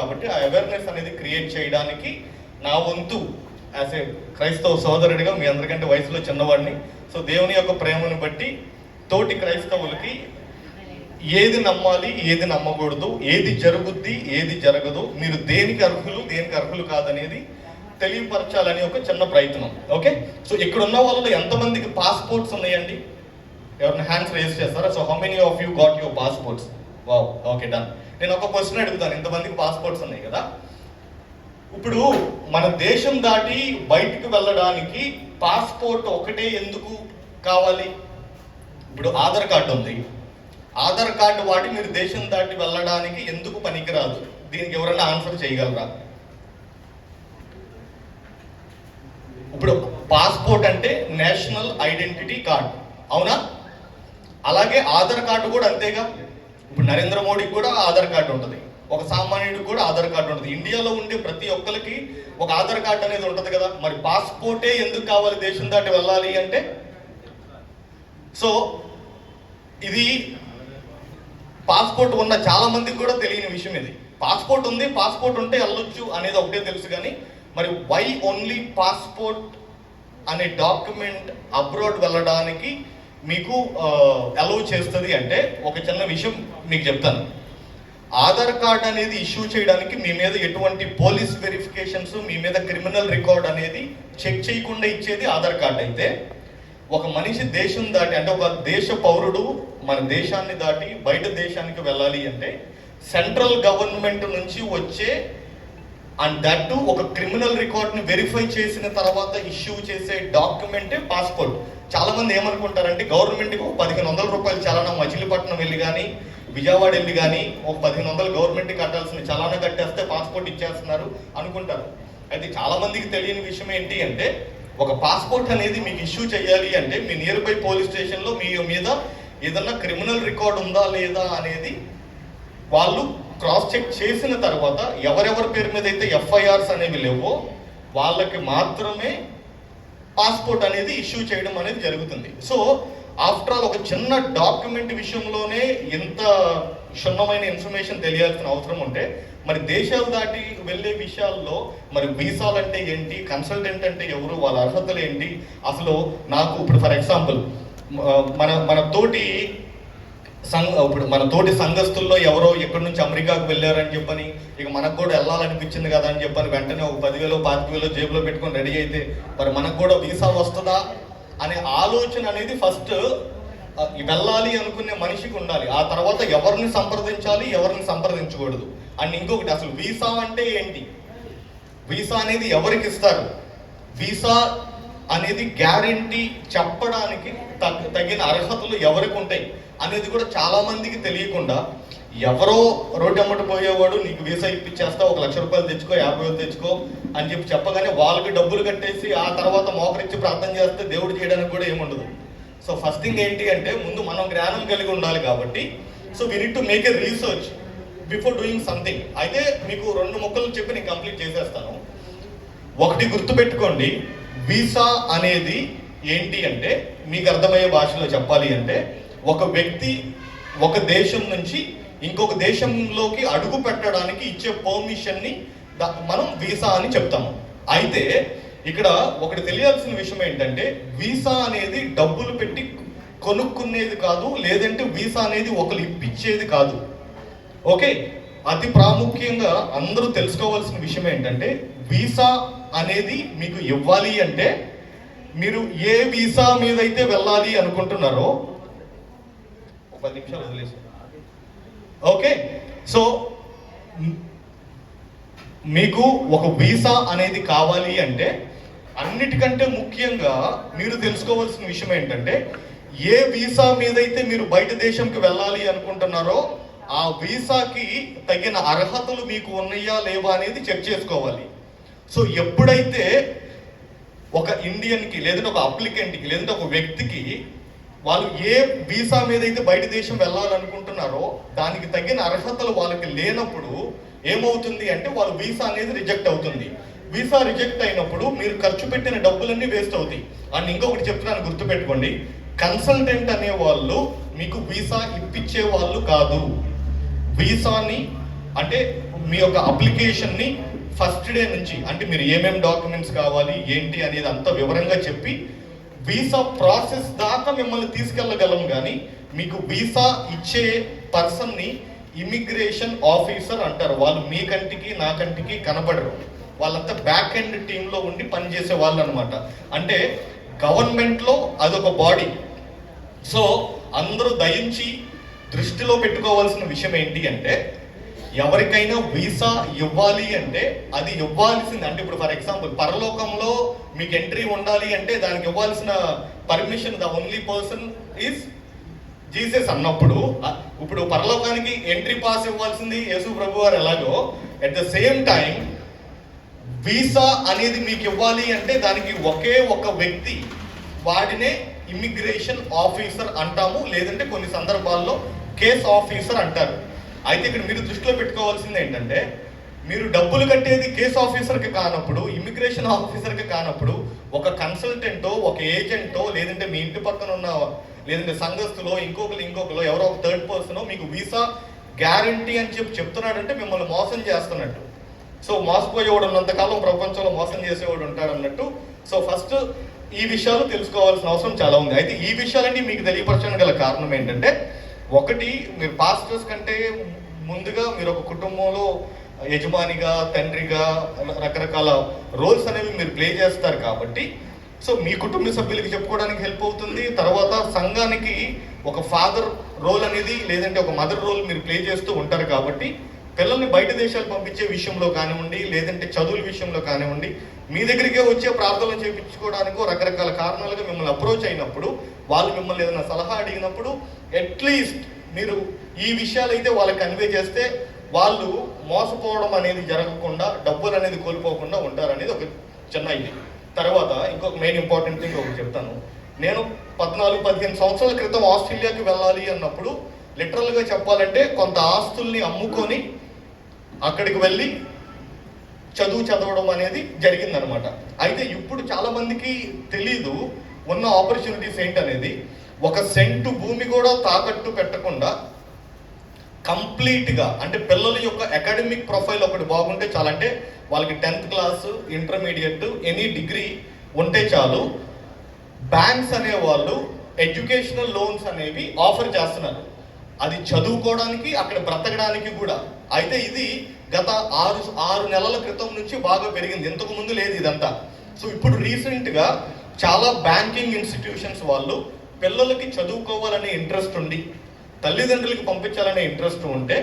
కాబట్టి ఆ అవేర్నెస్ అనేది క్రియేట్ చేయడానికి నా వంతు యాజ్ ఏ క్రైస్తవ సోదరుడిగా మీ అందరికంటే వయసులో చిన్నవాడిని. సో దేవుని యొక్క ప్రేమను బట్టి తోటి క్రైస్తవులకి ఏది నమ్మాలి ఏది నమ్మకూడదు ఏది జరుగుద్ది ఏది జరగదు మీరు దేనికి అర్హులు దేనికి అర్హులు కాదనేది తెలియపరచాలని ఒక చిన్న ప్రయత్నం. ఓకే సో ఇక్కడ ఉన్న వాళ్ళలో ఎంతమందికి పాస్పోర్ట్స్ ఉన్నాయండి? ఎవరిని హ్యాండ్స్ రేస్ చేస్తారా? So how many of you got your passports wow okay done నేను ఒక క్వశ్చన్ అడుగుతాను. ఇంతమందికి పాస్పోర్ట్స్ ఉన్నాయి కదా. ఇప్పుడు మన దేశం దాటి బయటికి వెళ్ళడానికి పాస్పోర్ట్ ఒకటే ఎందుకు కావాలి? ఇప్పుడు ఆధార్ కార్డు ఉంది. ఆధార్ కార్డు వాటి మీరు దేశం దాటి వెళ్ళడానికి ఎందుకు పనికిరాదు? దీనికి ఎవరైనా ఆన్సర్ చేయగలరా? ఇప్పుడు పాస్పోర్ట్ అంటే నేషనల్ ఐడెంటిటీ కార్డ్ అవునా? అలాగే ఆధార్ కార్డు కూడా అంతేగా. ఇప్పుడు నరేంద్ర మోడీకి కూడా ఆధార్ కార్డు ఉంటుంది. ఒక సామాన్యుడికి కూడా ఆధార్ కార్డు ఉంటుంది. ఇండియాలో ఉండే ప్రతి ఒక్కరికి ఒక ఆధార్ కార్డు అనేది ఉంటుంది కదా. మరి పాస్పోర్టే ఎందుకు కావాలి? దేశం దాటి వెళ్ళాలి అంటే? సో ఇది పాస్పోర్ట్ ఉన్న చాలా మందికి కూడా తెలియని విషయం ఇది. పాస్పోర్ట్ ఉంది పాస్పోర్ట్ ఉంటే వెళ్ళొచ్చు అనేది ఒకటే తెలుసు కానీ మరి వై ఓన్లీ పాస్పోర్ట్ అనే డాక్యుమెంట్ అబ్రాడ్ వెళ్ళడానికి మీకు అలౌ చేస్తుంది అంటే ఒక చిన్న విషయం మీకు చెప్తాను. ఆధార్ కార్డ్ అనేది ఇష్యూ చేయడానికి మీ మీద ఎటువంటి పోలీస్ వెరిఫికేషన్స్ మీ మీద క్రిమినల్ రికార్డ్ అనేది చెక్ చేయకుండా ఇచ్చేది ఆధార్ కార్డ్ అయితే ఒక మనిషి దేశం దాటి అంటే ఒక దేశ పౌరుడు మన దేశాన్ని దాటి బయట దేశానికి వెళ్ళాలి అంటే సెంట్రల్ గవర్నమెంట్ నుంచి వచ్చే అండ్ దట్ టు ఒక క్రిమినల్ రికార్డ్ని వెరిఫై చేసిన తర్వాత ఇష్యూ చేసే డాక్యుమెంటే పాస్పోర్ట్ చాలా మంది ఏమనుకుంటారంటే గవర్నమెంట్కి ఒక పదిహేను వందల రూపాయలు చలానా మచిలీపట్నం వెళ్ళి కానీ విజయవాడ వెళ్ళి కానీ ఒక పదిహేను వందలు గవర్నమెంట్ కట్టాల్సిన చలానా కట్టేస్తే పాస్పోర్ట్ ఇచ్చేస్తున్నారు అనుకుంటారు. అయితే చాలా మందికి తెలియని విషయం ఏంటి అంటే ఒక పాస్పోర్ట్ అనేది మీకు ఇష్యూ చేయాలి అంటే మీ నియర్ బై పోలీస్ స్టేషన్లో మీ మీద ఏదన్నా క్రిమినల్ రికార్డ్ ఉందా లేదా అనేది వాళ్ళు క్రాస్ చెక్ చేసిన తర్వాత ఎవరెవరి పేరు మీద అయితే ఎఫ్ఐఆర్స్ అనేవి లేవో వాళ్ళకి మాత్రమే పాస్పోర్ట్ అనేది ఇష్యూ చేయడం అనేది జరుగుతుంది. సో ఆఫ్టర్ ఆల్ ఒక చిన్న డాక్యుమెంట్ విషయంలోనే ఎంత క్షుణ్ణమైన ఇన్ఫర్మేషన్ తెలియాల్సిన అవసరం ఉంటే మరి దేశాలు దాటి వెళ్ళే విషయాల్లో మరి వీసాలు అంటే ఏంటి కన్సల్టెంట్ అంటే ఎవరు వాళ్ళ అర్హతలు ఏంటి అసలు నాకు ఇప్పుడు ఫర్ ఎగ్జాంపుల్ మన మన తోటి సంఘ ఇప్పుడు మన తోటి సంఘస్థుల్లో ఎవరో ఎక్కడి నుంచి అమెరికాకు వెళ్ళారని చెప్పని ఇక మనకు కూడా వెళ్ళాలనిపించింది కదా అని చెప్పని వెంటనే ఒక పదివేలు పాతిక వేలు జేబులో పెట్టుకొని రెడీ అయితే మరి మనకు కూడా వీసా వస్తుందా అనే ఆలోచన అనేది ఫస్ట్ వెళ్ళాలి అనుకునే మనిషికి ఉండాలి. ఆ తర్వాత ఎవరిని సంప్రదించాలి ఎవరిని సంప్రదించకూడదు. అండ్ ఇంకొకటి అసలు వీసా అంటే ఏంటి? వీసా అనేది ఎవరికి ఇస్తారు? వీసా అనేది గ్యారంటీ చెప్పడానికి తగ్గ తగిన అర్హతలు ఎవరికి ఉంటాయి? అనేది కూడా చాలా మందికి తెలియకుండా ఎవరో రోడ్డు అమ్మట పోయేవాడు నీకు వీసా ఇప్పించేస్తా ఒక లక్ష రూపాయలు తెచ్చుకో యాభై వేలు తెచ్చుకో అని చెప్పి చెప్పగానే వాళ్ళకి డబ్బులు కట్టేసి ఆ తర్వాత మోకరించి ప్రార్థన చేస్తే దేవుడు చేయడానికి కూడా ఏముండదు. సో ఫస్ట్ థింగ్ ఏంటి అంటే ముందు మనం జ్ఞానం కలిగి ఉండాలి కాబట్టి so we need to make a research before doing something అయితే మీకు రెండు మొక్కలు చెప్పి నేను కంప్లీట్ చేసేస్తాను. ఒకటి గుర్తుపెట్టుకోండి వీసా అనేది ఏంటి అంటే మీకు అర్థమయ్యే భాషలో చెప్పాలి అంటే ఒక వ్యక్తి ఒక దేశం నుంచి ఇంకొక దేశంలోకి అడుగు పెట్టడానికి ఇచ్చే పర్మిషన్ని మనం వీసా అని చెప్తాము. అయితే ఇక్కడ ఒకటి తెలియాల్సిన విషయం ఏంటంటే వీసా అనేది డబ్బులు పెట్టి కొనుక్కునేది కాదు లేదంటే వీసా అనేది ఒకరు ఇప్పించేది కాదు. ఓకే? అతి ప్రాముఖ్యంగా అందరూ తెలుసుకోవాల్సిన విషయం ఏంటంటే వీసా అనేది మీకు ఇవ్వాలి అంటే మీరు ఏ వీసా మీద అయితే వెళ్ళాలి అనుకుంటున్నారో పది నిమిషాలు వదిలేసి. ఓకే సో మీకు ఒక వీసా అనేది కావాలి అంటే అన్నిటికంటే ముఖ్యంగా మీరు తెలుసుకోవాల్సిన విషయం ఏంటంటే ఏ వీసా మీద అయితే మీరు బయట దేశంకి వెళ్ళాలి అనుకుంటున్నారో ఆ వీసాకి తగిన అర్హతలు మీకు ఉన్నాయా లేవా అనేది చెక్ చేసుకోవాలి. సో ఎప్పుడైతే ఒక ఇండియన్కి లేదంటే ఒక అప్లికెంట్కి లేదంటే ఒక వ్యక్తికి వాళ్ళు ఏ వీసా మీద అయితే బయట దేశం వెళ్ళాలనుకుంటున్నారో దానికి తగిన అర్హతలు వాళ్ళకి లేనప్పుడు ఏమవుతుంది అంటే వాళ్ళ వీసా అనేది రిజెక్ట్ అవుతుంది. వీసా రిజెక్ట్ అయినప్పుడు మీరు ఖర్చు పెట్టిన డబ్బులన్నీ వేస్ట్ అవుతాయి. అండ్ ఇంకొకటి చెప్తున్నాను గుర్తుపెట్టుకోండి. కన్సల్టెంట్ అనే వాళ్ళు మీకు వీసా ఇప్పించే వాళ్ళు కాదు. వీసాని అంటే మీ యొక్క అప్లికేషన్ని ఫస్ట్ డే నుంచి అంటే మీరు ఏమేమి డాక్యుమెంట్స్ కావాలి ఏంటి అనేది అంత వివరంగా చెప్పి వీసా ప్రాసెస్ దాకా మిమ్మల్ని తీసుకెళ్ళగలం కానీ మీకు వీసా ఇచ్చే పర్సన్ని ఇమిగ్రేషన్ ఆఫీసర్ అంటారు. వాళ్ళు మీ కంటికి నా కంటికి కనబడరు. వాళ్ళంతా బ్యాక్ ఎండ్ టీంలో ఉండి పనిచేసే వాళ్ళు అనమాట అంటే గవర్నమెంట్లో అదొక బాడీ సో అందరూ దయించి దృష్టిలో పెట్టుకోవాల్సిన విషయం ఏంటి అంటే ఎవరికైనా వీసా ఇవ్వాలి అంటే అది ఇవ్వాల్సింది. అంటే ఇప్పుడు ఫర్ ఎగ్జాంపుల్ పరలోకంలో మీకు ఎంట్రీ ఉండాలి అంటే దానికి ఇవ్వాల్సిన permission the only person is Jesus అన్నప్పుడు ఇప్పుడు పరలోకానికి ఎంట్రీ పాస్ ఇవ్వాల్సింది యేసు ప్రభు వారు ఎలాగో at the same time visa అనేది మీకు ఇవ్వాలి అంటే దానికి ఒకే ఒక వ్యక్తి వాడినే ఇమ్మిగ్రేషన్ ఆఫీసర్ అంటాము. లేదంటే కొన్ని సందర్భాల్లో కేస్ ఆఫీసర్ అంటారు. అయితే ఇక్కడ మీరు దృష్టిలో పెట్టుకోవాల్సింది ఏంటంటే మీరు డబ్బులు కట్టేది కేసు ఆఫీసర్కి కానప్పుడు ఇమిగ్రేషన్ ఆఫీసర్కి కానప్పుడు ఒక కన్సల్టెంటో ఒక ఏజెంటో లేదంటే మీ ఇంటి పక్కన ఉన్న లేదంటే సంఘస్థులో ఇంకొకరు ఇంకొకరు ఎవరో ఒక థర్డ్ పర్సనో మీకు వీసా గ్యారంటీ అని చెప్పి చెప్తున్నాడంటే మిమ్మల్ని మోసం చేస్తున్నట్టు. సో మోసపోయేవాడు ఉన్నంతకాలం ప్రపంచంలో మోసం చేసేవాడు ఉంటాడు అన్నట్టు సో ఫస్ట్ ఈ విషయాలు తెలుసుకోవాల్సిన అవసరం చాలా ఉంది. అయితే ఈ విషయాలన్నీ మీకు తెలియపరచడానికి గల కారణం ఏంటంటే ఒకటి మీరు పాస్టర్స్ కంటే ముందుగా మీరు ఒక కుటుంబంలో యజమానిగా తండ్రిగా రకరకాల రోల్స్ అనేవి మీరు ప్లే చేస్తారు కాబట్టి సో మీ కుటుంబ సభ్యులకి చెప్పుకోవడానికి హెల్ప్ అవుతుంది. తర్వాత సంఘానికి ఒక ఫాదర్ రోల్ అనేది లేదంటే ఒక మదర్ రోల్ మీరు ప్లే చేస్తూ ఉంటారు కాబట్టి పిల్లల్ని బయట దేశాలు పంపించే విషయంలో కానివ్వండి లేదంటే చదువుల విషయంలో కానివ్వండి మీ దగ్గరికే వచ్చే ప్రార్థనలు చేయించుకోవడానికో రకరకాల కారణాలుగా మిమ్మల్ని అప్రోచ్ అయినప్పుడు వాళ్ళు మిమ్మల్ని ఏదైనా సలహా అడిగినప్పుడు అట్లీస్ట్ మీరు ఈ విషయాలు అయితే వాళ్ళకి కన్వే చేస్తే వాళ్ళు మోసపోవడం అనేది జరగకుండా డబ్బులు అనేది కోల్పోకుండా ఉంటారనేది ఒక చిన్న ఇది. తర్వాత ఇంకొక మెయిన్ ఇంపార్టెంట్ థింగ్ ఒకటి చెప్తాను. నేను పద్నాలుగు పదిహేను సంవత్సరాల క్రితం ఆస్ట్రేలియాకి వెళ్ళాలి అన్నప్పుడు లిటరల్గా చెప్పాలంటే కొంత ఆస్తుల్ని అమ్ముకొని అక్కడికి వెళ్ళి చదువు చదవడం అనేది జరిగిందనమాట. అయితే ఇప్పుడు చాలామందికి తెలీదు ఉన్న ఆపర్చునిటీస్ ఏంటనేది. ఒక సెంటు భూమి కూడా తాకట్టు పెట్టకుండా కంప్లీట్గా అంటే పిల్లల యొక్క అకాడమిక్ ప్రొఫైల్ ఒకటి బాగుంటే చాలు. అంటే వాళ్ళకి tenth class intermediate any degree ఉంటే చాలు. బ్యాంక్స్ అనేవాళ్ళు ఎడ్యుకేషనల్ లోన్స్ అనేవి ఆఫర్ చేస్తున్నారు. అది చదువుకోవడానికి అక్కడ బ్రతకడానికి కూడా. అయితే ఇది గత ఆరు ఆరు నెలల క్రితం నుంచి బాగా పెరిగింది. ఇంతకు ముందు లేదు ఇదంతా. సో ఇప్పుడు రీసెంట్గా చాలా బ్యాంకింగ్ ఇన్స్టిట్యూషన్స్ వాళ్ళు పిల్లలకి చదువుకోవాలనే ఇంట్రెస్ట్ ఉండి తల్లిదండ్రులకి పంపించాలనే ఇంట్రెస్ట్ ఉంటే